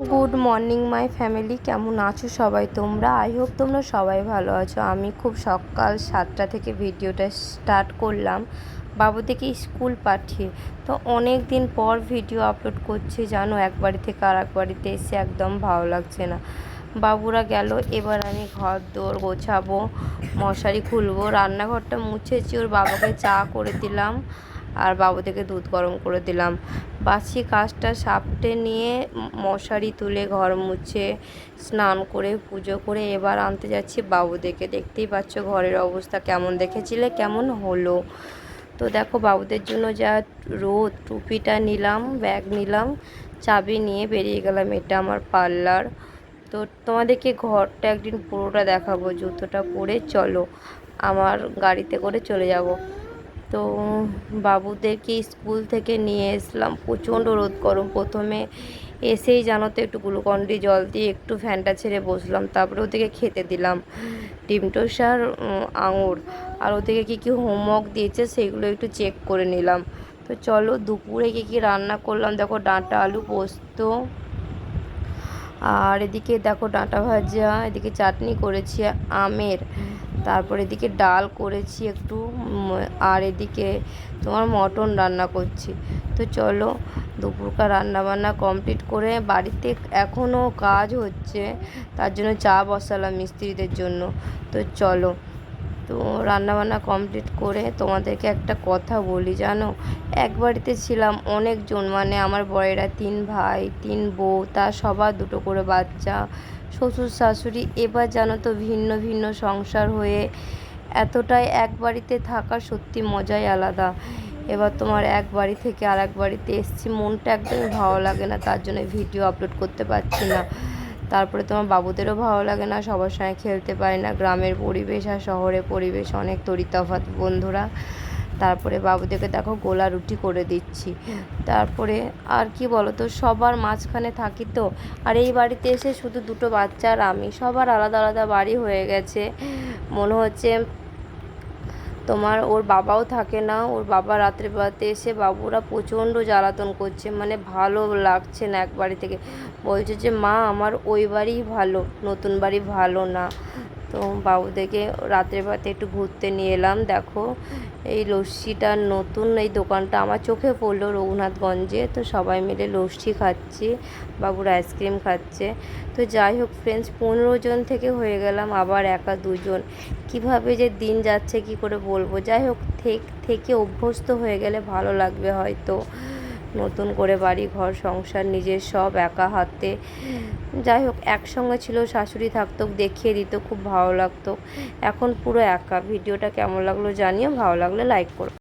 Good morning my family কেমন আছো সবাই তোমরা? আই হোপ তোমরা সবাই ভালো আছো। আমি খুব সকাল সাতটা থেকে ভিডিওটা স্টার্ট করলাম। বাবু থেকে স্কুল পাঠিয়ে। তো অনেক দিন পর ভিডিও আপলোড করছি, জানো? এক বাড়ি থেকে আর এক বাড়িতে এসে একদম ভালো লাগছে না। বাবুরা গেল, এবার আমি ঘর দোর গোছাবো, মশারি খুলবো, রান্নাঘরটা মুছেছি, ওর বাবাকে চা করে দিলাম, আর বাবু থেকে দুধ গরম করে দিলাম। বাসি কাজটা সাপটে নিয়ে মশারি তুলে ঘর মুছে স্নান করে পুজো করে এবার আনতে যাচ্ছি বাবুদেরকে। দেখতেই পাচ্ছ ঘরের অবস্থা কেমন? দেখেছিলে কেমন হলো? তো দেখো বাবুদের জন্য যা রোদ, টুপিটা নিলাম, ব্যাগ নিলাম, চাবি নিয়ে বেরিয়ে গেলাম। এটা আমার পার্লার। তো তোমাদেরকে ঘরটা একদিন পুরোটা দেখাবো, জুতোটা পরে। চলো, আমার গাড়িতে করে চলে যাব। তো বাবুদেরকে স্কুল থেকে নিয়ে এসলাম। প্রচণ্ড রোদ গরম। প্রথমে এসেই জানো তো একটু গ্লুকন্ডি জল দিয়ে একটু ফ্যানটা ছেড়ে বসলাম। তারপরে ওদেরকে খেতে দিলাম। ডিম আঙুর। আর ওদেরকে কী কী হোমওয়ার্ক দিয়েছে সেগুলো একটু চেক করে নিলাম। তো চলো দুপুরে কী কী রান্না করলাম। দেখো ডাঁটা, আলু পোস্ত। আর এদিকে দেখো ডাঁটা ভাজা, এদিকে চাটনি করেছি আমের। তারপর এদিকে ডাল করেছি একটু আর এদিকে তোমার মটন রান্না করছি। তো চলো, দুপুরকার রান্না বান্না কমপ্লিট করে বাড়িতে এখনও কাজ হচ্ছে, তার জন্য চা বসালাম মিস্ত্রিদের জন্য। তো চলো তো রান্নাবান্না কমপ্লিট করে তোমাদেরকে একটা কথা বলি, জানো? এক বাড়িতে ছিলাম অনেকজন মানে আমার বড়েরা তিন ভাই, তিন বউ, তা সবার দুটো করে বাচ্চা, শ্বশুর, শাশুড়ি। এবার জানো তো ভিন্ন ভিন্ন সংসার হয়ে এতটাই এক বাড়িতে থাকার সত্যি মজাই আলাদা। এবার তোমার এক বাড়ি থেকে আর এক বাড়িতে এসছি, মনটা একদমই ভালো লাগে না, তার জন্য ভিডিও আপলোড করতে পারছি না। তারপরে তোমার বাবুদেরও ভালো লাগে না, সবার সঙ্গে খেলতে পারে না, গ্রামের পরিবেশ আর শহরের পরিবেশ অনেক তরিতফাত বন্ধুরা। তারপরে বাবুদেরকে দেখো গোলা রুটি করে দিচ্ছি। তারপরে আর কি বলো তো সবার মাঝখানে থাকি তো, আর এই বাড়িতে এসে শুধু দুটো বাচ্চা আর আমি, সবার আলাদা আলাদা বাড়ি হয়ে গেছে। মনে হচ্ছে তোমার ওর বাবাও থাকে না, ওর বাবা রাত্রে রাত্রেবেলাতে এসে বাবুরা প্রচণ্ড জ্বালাতন করছে মানে ভালো লাগছে না এক বাড়ি থেকে। বলছে যে, মা, আমার ওই বাড়ি ভালো, নতুন বাড়ি ভালো না। তো বাবুদেরকে রাত্রেবেলাতে একটু ঘুরতে নিয়ে এলাম। দেখো, এই লস্যিটা নতুন, এই দোকানটা আমার চোখে পড়ল রঘুনাথগঞ্জে। তো সবাই মিলে লস্যি খাচ্ছি, বাবুর আইসক্রিম খাচ্ছে। তো যাই হোক ফ্রেন্ডস পনেরো জন থেকে হয়ে গেলাম, আবার একা দুজন। কীভাবে যে দিন যাচ্ছে, কি করে বলব? যাই হোক থেকে অভ্যস্ত হয়ে গেলে ভালো লাগবে হয়তো। নতুন করে বাড়ি, ঘর, সংসার, নিজের সব একা হাতে। যাই হোক, একসঙ্গে ছিল, শাশুড়ি থাকতো, দেখিয়ে দিত, খুব ভালো লাগতো। এখন পুরো একা। ভিডিওটা কেমন লাগল জানিও, ভালো লাগলে লাইক করো।